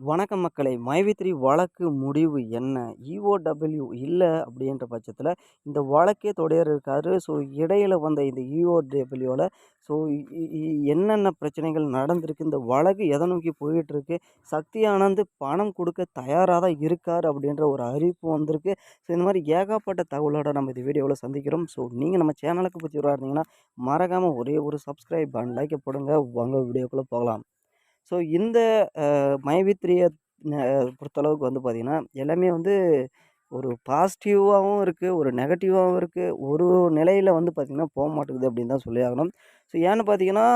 வணக்கம் மக்களை. மைவித்ரி வழக்கு முடிவு என்ன? இஓடபிள்யூ இல்லை அப்படின்ற பட்சத்தில் இந்த வழக்கே தொடர் இருக்காரு. ஸோ இடையில் வந்த இந்த இஓடபிள்யூவில் ஸோ என்னென்ன பிரச்சனைகள் நடந்திருக்கு? இந்த வழக்கு எதை நோக்கி போயிட்டுருக்கு? சக்தி ஆனந்த் பணம் கொடுக்க தயாராக தான் இருக்கார் அப்படின்ற ஒரு அறிவிப்பு வந்திருக்கு. ஸோ இந்த மாதிரி ஏகப்பட்ட தகவலோட நம்ம இந்த வீடியோவில் சந்திக்கிறோம். ஸோ நீங்கள் நம்ம சேனலுக்கு பற்றி இருந்தீங்கன்னா மறக்காமல் ஒரே ஒரு சப்ஸ்கிரைப் பண்ண லைக்கை போடுங்க. உங்கள் வீடியோக்குள்ளே போகலாம். ஸோ இந்த மைவித்ரியை பொறுத்தளவுக்கு வந்து பார்த்திங்கன்னா எல்லாமே வந்து ஒரு பாசிட்டிவாகவும் இருக்குது ஒரு நெகட்டிவாகவும் இருக்குது ஒரு நிலையில் வந்து பார்த்திங்கன்னா போக மாட்டேங்குது அப்படின்னு தான் சொல்லி ஆகணும். ஸோ ஏன்னு பார்த்தீங்கன்னா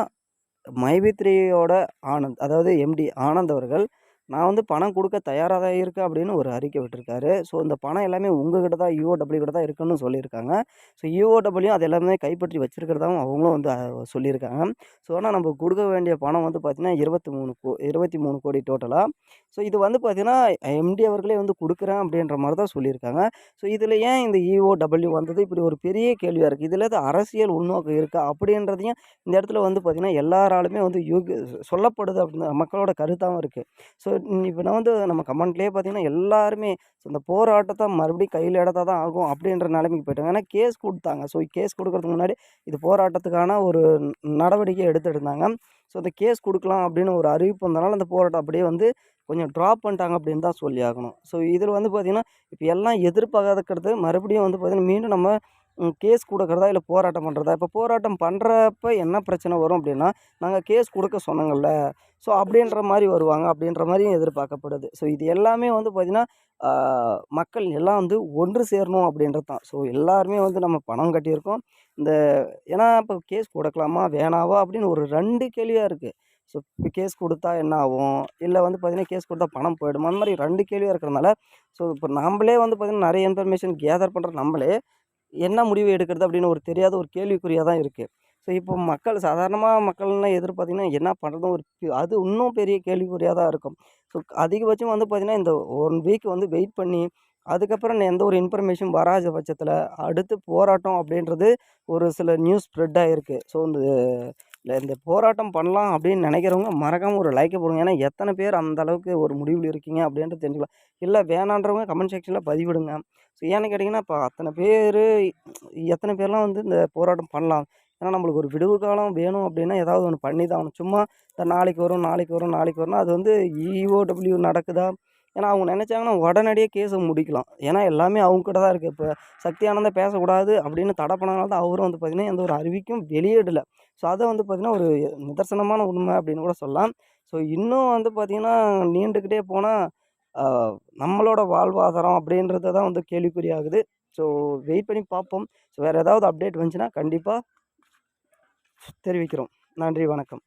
மைவித்ரியோட ஆனந்த் அதாவது எம்டி ஆனந்த் அவர்கள் நான் வந்து பணம் கொடுக்க தயாராக தான் இருக்கேன் அப்படின்னு ஒரு அறிக்கை விட்டுருக்காரு. ஸோ இந்த பணம் எல்லாமே உங்ககிட்ட தான் யூஓடபிள்யூ கிட்ட தான் இருக்குன்னு சொல்லியிருக்காங்க. ஸோ யூஓடபிள்யூ அது எல்லாமே கைப்பற்றி வச்சிருக்கிறதாவும் அவங்களும் வந்து சொல்லியிருக்காங்க. ஸோ ஆனால் நம்ம கொடுக்க வேண்டிய பணம் வந்து பார்த்திங்கன்னா இருபத்தி மூணு கோ இருபத்தி மூணு கோடி டோட்டலாக ஸோ இது வந்து பார்த்திங்கன்னா எம்டி அவர்களே வந்து கொடுக்குறேன் அப்படின்ற மாதிரி தான் சொல்லியிருக்காங்க. ஸோ இதில் ஏன் இந்த இஓடபிள்யூ வந்தது? இப்படி ஒரு பெரிய கேள்வியாக இருக்குது இதில் அரசியல் உள்நோக்கம் இருக்கா? அப்படின்றதையும் இந்த இடத்துல வந்து பார்த்திங்கன்னா எல்லாராலுமே வந்து யூகி சொல்லப்படுது அப்படின்னு மக்களோட கருத்தாகவும் இருக்குது ஸோ இப்போ நான் வந்து நம்ம கமெண்ட்லேயே பார்த்தீங்கன்னா எல்லாருமே இந்த போராட்டத்தை மறுபடியும் கையில் இடத்தா தான் ஆகும் அப்படின்ற நிலைமைக்கு போயிட்டாங்க. ஏன்னா கேஸ் கொடுத்தாங்க. ஸோ கேஸ் கொடுக்கறதுக்கு முன்னாடி இது போராட்டத்துக்கான ஒரு நடவடிக்கை எடுத்துருந்தாங்க ஸோ அந்த கேஸ் கொடுக்கலாம் அப்படின்னு ஒரு அறிவிப்பு வந்தனால அந்த போராட்டம் அப்படியே வந்து கொஞ்சம் ட்ராப் பண்ணிட்டாங்க அப்படின்னு தான் சொல்லி ஆகணும். ஸோ இதில் வந்து பார்த்திங்கன்னா இப்போ எல்லாம் எதிர்பார்க்கறது மறுபடியும் வந்து பார்த்திங்கன்னா மீண்டும் நம்ம கேஸ் கொடுக்குறதா இல்லை போராட்டம் பண்ணுறதா இப்போ போராட்டம் பண்ணுறப்ப என்ன பிரச்சனை வரும் அப்படின்னா நாங்கள் கேஸ் கொடுக்க சொன்னங்கள்ல ஸோ அப்படின்ற மாதிரி வருவாங்க. அப்படின்ற மாதிரியும் எதிர்பார்க்கப்படுது. ஸோ இது எல்லாமே வந்து பார்த்திங்கன்னா மக்கள் எல்லாம் வந்து ஒன்று சேரணும் அப்படின்றது தான். ஸோ எல்லாருமே வந்து நம்ம பணம் கட்டியிருக்கோம். இந்த ஏன்னா இப்போ கேஸ் கொடுக்கலாமா? வேணாவா? அப்படின்னு ஒரு ரெண்டு கேள்வியாக இருக்குது ஸோ இப்போ கேஸ் கொடுத்தா என்ன ஆகும்? இல்லை வந்து பார்த்திங்கன்னா கேஸ் கொடுத்தா பணம் போயிடுமா? அந்த மாதிரி ரெண்டு கேள்வியாக இருக்கிறதுனால ஸோ இப்போ நம்மளே வந்து பார்த்திங்கன்னா நிறைய இன்ஃபர்மேஷன் கேதர் பண்ணுற நம்மளே என்ன முடிவு எடுக்கிறது அப்படின்னு ஒரு தெரியாத ஒரு கேள்விக்குறியாக தான் இருக்குது ஸோ இப்போ மக்கள் சாதாரணமாக மக்கள்லாம் எதிர்பார்த்திங்கன்னா என்ன பண்ணுறதும் ஒரு அது இன்னும் பெரிய கேள்விக்குறியாக தான் இருக்கும். ஸோ அதிகபட்சம் வந்து பார்த்திங்கன்னா இந்த ஒன் வீக் வந்து வெயிட் பண்ணி அதுக்கப்புறம் எந்த ஒரு இன்ஃபர்மேஷன் வராத பட்சத்தில் அடுத்து போராட்டம் அப்படின்றது ஒரு சில நியூஸ் ஸ்ப்ரெட் ஆகிருக்கு ஸோ இந்த இல்லை இந்த போராட்டம் பண்ணலாம் அப்படின்னு நினைக்கிறவங்க மறக்காமல் ஒரு லைக்கை போடுங்க. ஏன்னா எத்தனை பேர் அந்த அளவுக்கு ஒரு முடிவில் இருக்கீங்க அப்படின்ட்டு தெரிஞ்சுக்கலாம். இல்லை வேணான்றவங்க கமெண்ட் செக்ஷனில் பதிவிடுங்க. ஸோ ஏன்னு கேட்டிங்கன்னா இப்போ அத்தனை பேர் எத்தனை பேர்லாம் வந்து இந்த போராட்டம் பண்ணலாம்? ஏன்னா நம்மளுக்கு ஒரு விடுவு காலம் வேணும் அப்படின்னா ஏதாவது ஒன்று பண்ணி தான் ஆகணும். சும்மா இந்த நாளைக்கு வரும் நாளைக்கு வரும் நாளைக்கு வரும்னா அது வந்து இஓடபிள்யூ நடக்குதா? ஏன்னா அவங்க நினச்சாங்கன்னா உடனடியே கேஸை முடிக்கலாம். ஏன்னா எல்லாமே அவங்க கிட்ட தான் இருக்குது இப்போ சக்தி ஆனந்தா பேசக்கூடாது அப்படின்னு தடை பண்ணனால தான் அவரும் வந்து பார்த்திங்கன்னா எந்த ஒரு அறிவிக்கும் வெளியிடலை. ஸோ அதை வந்து பார்த்திங்கன்னா ஒரு நிதர்சனமான உண்மை அப்படின்னு கூட சொல்லலாம். ஸோ இன்னும் வந்து பார்த்திங்கன்னா நீண்டுக்கிட்டே போனால் நம்மளோட வாழ்வாதாரம் அப்படின்றத தான் வந்து கேள்விக்குறியாகுது. ஸோ வெயிட் பண்ணி பார்ப்போம். ஸோ வேறு ஏதாவது அப்டேட் வந்துச்சுன்னா கண்டிப்பாக தெரிவிக்கிறோம். நன்றி வணக்கம்.